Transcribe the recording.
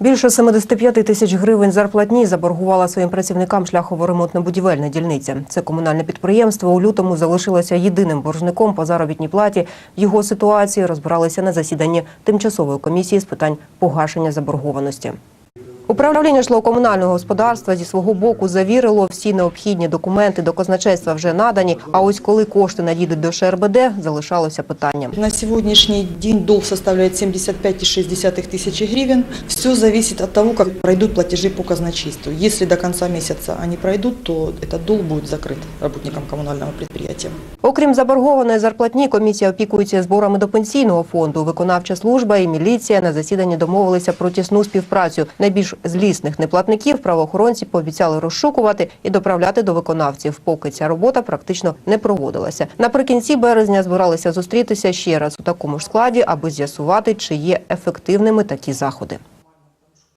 Більше 75 тисяч гривень зарплатні заборгувала своїм працівникам шляхово-ремонтно-будівельна дільниця. Це комунальне підприємство у лютому залишилося єдиним боржником по заробітній платі. Його ситуації розбиралися на засіданні тимчасової комісії з питань погашення заборгованості. Управління житлово-комунального господарства зі свого боку завірило, всі необхідні документи до казначейства вже надані. А ось коли кошти надійдуть до ШРБД, залишалося питання. На сегодняшний день долг составляет 75,6 тысячи гривен. Все зависит от того, как пройдут платежи по казначейству. Если до конца месяца они пройдут, то этот долг будет закрыт работникам коммунального предприятия. Окрім заборгованої зарплатні, комісія опікується зборами до пенсійного фонду. Виконавча служба і міліція на засіданні домовилися про тісну співпрацю. Найбільш злісних неплатників правоохоронці пообіцяли розшукувати і доправляти до виконавців, поки ця робота практично не проводилася. Наприкінці березня збиралися зустрітися ще раз у такому ж складі, аби з'ясувати, чи є ефективними такі заходи.